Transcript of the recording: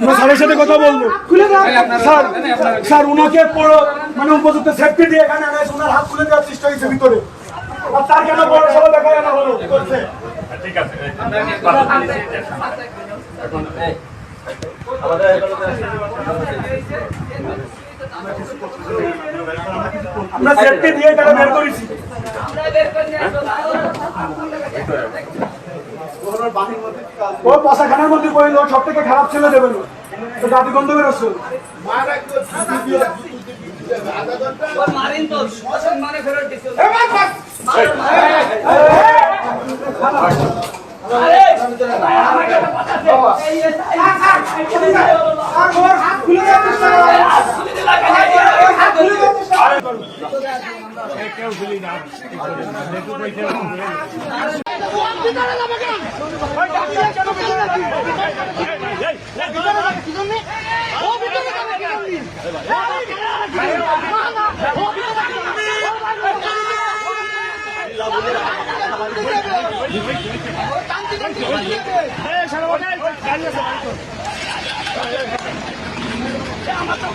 আমরা স্যারের সাথে কথা বলব। খুলে স্যার স্যার উনাকে পুরো মানে উপযুক্ত সেফটি দিয়ে এখানে আনা হয়েছে, উনার হাত খুলে দেওয়ার চেষ্টা হয়েছে ভিতরে। আর তার কেন বড় সভা দেখা জানা হলো? করছে? ঠিক আছে আমরা সেফটি দিয়ে তারা বের করেছি। ও পাশাখানার মধ্যে পড়ে ও সব থেকে খারাপ ছেলে দেবেন তো জাতি গন্ধ বেরোচ্ছে মারিন তো শ্মশান আমার তো